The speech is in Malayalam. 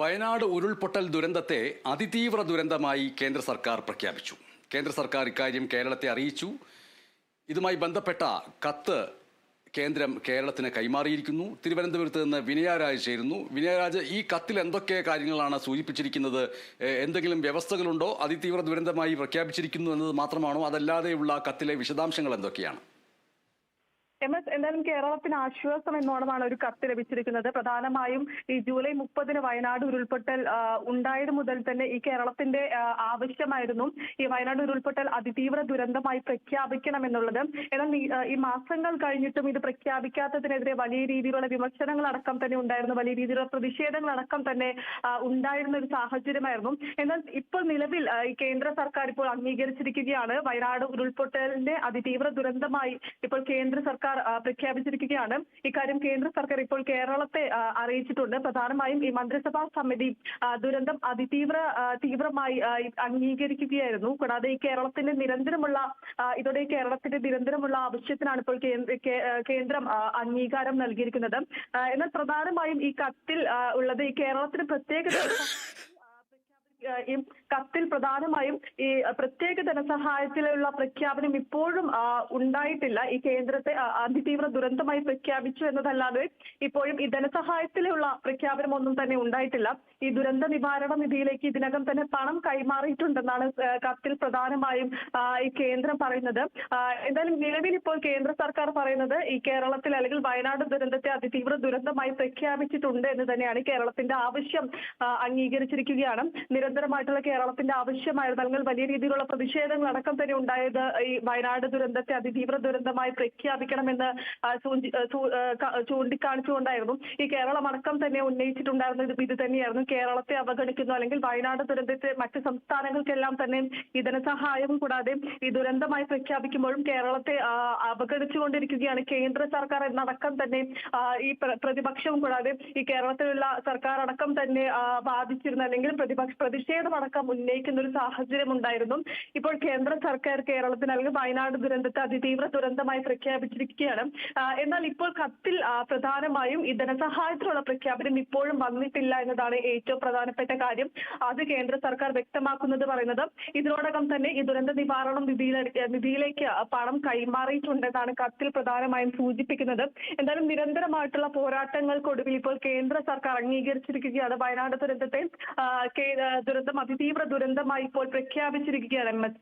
വയനാട് ഉരുൾപൊട്ടൽ ദുരന്തത്തെ അതിതീവ്ര ദുരന്തമായി കേന്ദ്ര സർക്കാർ പ്രഖ്യാപിച്ചു. കേന്ദ്ര സർക്കാർ ഇക്കാര്യം കേരളത്തെ അറിയിച്ചു. ഇതുമായി ബന്ധപ്പെട്ട കത്ത് കേന്ദ്രം കേരളത്തിന് കൈമാറിയിരിക്കുന്നു. തിരുവനന്തപുരത്ത് നിന്ന് വിനയരാജ് ചേരുന്നു. വിനയരാജ് ഈ കത്തിൽ എന്തൊക്കെ കാര്യങ്ങളാണ് സൂചിപ്പിച്ചിരിക്കുന്നത്? എന്തെങ്കിലും വ്യവസ്ഥകളുണ്ടോ? അതിതീവ്ര ദുരന്തമായി പ്രഖ്യാപിച്ചിരിക്കുന്നു എന്നത് മാത്രമാണോ? അതല്ലാതെയുള്ള കത്തിലെ വിശദാംശങ്ങൾ എന്തൊക്കെയാണ്? എം എസ് എന്തായാലും കേരളത്തിന് ആശ്വാസം എന്നോണമാണ് ഒരു കത്ത് ലഭിച്ചിരിക്കുന്നത്. പ്രധാനമായും ഈ ജൂലൈ മുപ്പതിന് വയനാട് ഉരുൾപൊട്ടൽ ഉണ്ടായത് മുതൽ തന്നെ ഈ കേരളത്തിന്റെ ആവശ്യമായിരുന്നു. ഈ വയനാട് ഉരുൾപൊട്ടൽ അതിതീവ്ര ദുരന്തമായി പ്രഖ്യാപിക്കണം എന്നുള്ളത്. എന്നാൽ ഈ, മാസങ്ങൾ കഴിഞ്ഞിട്ടും ഇത് പ്രഖ്യാപിക്കാത്തതിനെതിരെ വലിയ രീതിയിലുള്ള വിമർശനങ്ങൾ അടക്കം തന്നെ ഉണ്ടായിരുന്നു. വലിയ രീതിയിലുള്ള പ്രതിഷേധങ്ങൾ അടക്കം തന്നെ ഉണ്ടായിരുന്ന ഒരു സാഹചര്യമായിരുന്നു. എന്നാൽ ഇപ്പോൾ നിലവിൽ ഈ കേന്ദ്ര സർക്കാർ ഇപ്പോൾ അംഗീകരിച്ചിരിക്കുകയാണ്. വയനാട് ഉരുൾപൊട്ടലിന്റെ അതിതീവ്ര ദുരന്തമായി ഇപ്പോൾ കേന്ദ്ര സർക്കാർ ആ, പ്രഖ്യാപിച്ചിരിക്കുകയാണ്. ഇക്കാര്യം കേന്ദ്ര സർക്കാർ ഇപ്പോൾ കേരളത്തെ അറിയിച്ചിട്ടുണ്ട്. പ്രധാനമായും ഈ മന്ത്രിസഭാ സമിതി ദുരന്തം അതിതീവ്ര തീവ്രമായി അംഗീകരിക്കുകയായിരുന്നു. കൂടാതെ ഈ കേരളത്തിന്റെ നിരന്തരമുള്ള ഇതോടെ കേരളത്തിന്റെ നിരന്തരമുള്ള ആവശ്യത്തിനാണ് ഇപ്പോൾ കേന്ദ്ര അംഗീകാരം നൽകിയിരിക്കുന്നത്. എന്നാൽ പ്രധാനമായും ഈ കത്തിൽ ഉള്ളത് ഈ കേരളത്തിന് പ്രത്യേക ഈ കത്തിൽ പ്രധാനമായും ഈ പ്രത്യേക ധനസഹായത്തിലുള്ള പ്രഖ്യാപനം ഇപ്പോഴും ഉണ്ടായിട്ടില്ല. ഈ കേന്ദ്രത്തെ അതിതീവ്ര ദുരന്തമായി പ്രഖ്യാപിച്ചു എന്നതല്ലാതെ ഇപ്പോഴും ഈ ധനസഹായത്തിലുള്ള പ്രഖ്യാപനം ഒന്നും തന്നെ ഉണ്ടായിട്ടില്ല. ഈ ദുരന്ത നിവാരണ നിധിയിലേക്ക് ഇതിനകം തന്നെ പണം കൈമാറിയിട്ടുണ്ടെന്നാണ് കത്തിൽ പ്രധാനമായും ഈ കേന്ദ്രം പറയുന്നത്. എന്തായാലും നിലവിൽ ഇപ്പോൾ കേന്ദ്ര സർക്കാർ പറയുന്നത് ഈ കേരളത്തിൽ അല്ലെങ്കിൽ വയനാട് ദുരന്തത്തെ അതിതീവ്ര ദുരന്തമായി പ്രഖ്യാപിച്ചിട്ടുണ്ട് എന്ന് തന്നെയാണ് കേരളത്തിന്റെ ആവശ്യം അംഗീകരിച്ചിരിക്കുകയാണ്. അംഗീകരിച്ചിരിക്കുകയാണ് നിരന്തരമായിട്ടുള്ള കേരളത്തിന്റെ ആവശ്യമായിരുന്നു അല്ലെങ്കിൽ വലിയ രീതിയിലുള്ള പ്രതിഷേധങ്ങൾ അടക്കം തന്നെ ഉണ്ടായത് ഈ വയനാട് ദുരന്തത്തെ അതിതീവ്ര ദുരന്തമായി പ്രഖ്യാപിക്കണമെന്ന് ചൂണ്ടിക്കാണിച്ചുകൊണ്ടായിരുന്നു. ഈ കേരളം അടക്കം തന്നെ ഉന്നയിച്ചിട്ടുണ്ടായിരുന്നത് ഇത് തന്നെയായിരുന്നു. കേരളത്തെ അവഗണിക്കുന്നു അല്ലെങ്കിൽ വയനാട് ദുരന്തത്തെ മറ്റ് സംസ്ഥാനങ്ങൾക്കെല്ലാം തന്നെ ഈ ധനസഹായവും കൂടാതെ ഈ ദുരന്തമായി പ്രഖ്യാപിക്കുമ്പോഴും കേരളത്തെ അവഗണിച്ചുകൊണ്ടിരിക്കുകയാണ് കേന്ദ്ര സർക്കാർ എന്നടക്കം തന്നെ ഈ പ്ര- പ്രതിപക്ഷവും കൂടാതെ ഈ കേരളത്തിലുള്ള സർക്കാർ അടക്കം തന്നെ ബാധിച്ചിരുന്ന അല്ലെങ്കിൽ പ്രതിപക്ഷ പ്രതിഷേധമടക്കം ഉന്നയിക്കുന്ന ഒരു സാഹചര്യം ഉണ്ടായിരുന്നു ഇപ്പോൾ കേന്ദ്ര സർക്കാർ കേരളത്തിന് അല്ലെങ്കിൽ വയനാട് ദുരന്തത്തെ അതിതീവ്ര ദുരന്തമായി പ്രഖ്യാപിച്ചിരിക്കുകയാണ്. എന്നാൽ ഇപ്പോൾ കത്തിൽ പ്രധാനമായും ഈ ധനസഹായത്തിനുള്ള പ്രഖ്യാപനം ഇപ്പോഴും വന്നിട്ടില്ല എന്നതാണ് ഏറ്റവും പ്രധാനപ്പെട്ട കാര്യം. അത് കേന്ദ്ര സർക്കാർ വ്യക്തമാക്കുന്നത് പറയുന്നത്. ഇതിനോടകം തന്നെ ഈ ദുരന്ത നിവാരണം നിധിയിലേക്ക് പണം കൈമാറിയിട്ടുണ്ടെന്നാണ് കത്തിൽ പ്രധാനമായും സൂചിപ്പിക്കുന്നത്. എന്തായാലും നിരന്തരമായിട്ടുള്ള പോരാട്ടങ്ങൾക്കൊടുവിൽ ഇപ്പോൾ കേന്ദ്ര സർക്കാർ അംഗീകരിച്ചിരിക്കുകയാണ് വയനാട് ദുരന്തത്തെ ദുരന്തം അതിതീവ്ര ദുരന്തമായി ഇപ്പോൾ പ്രഖ്യാപിച്ചിരിക്കുകയാണ് എം എസ്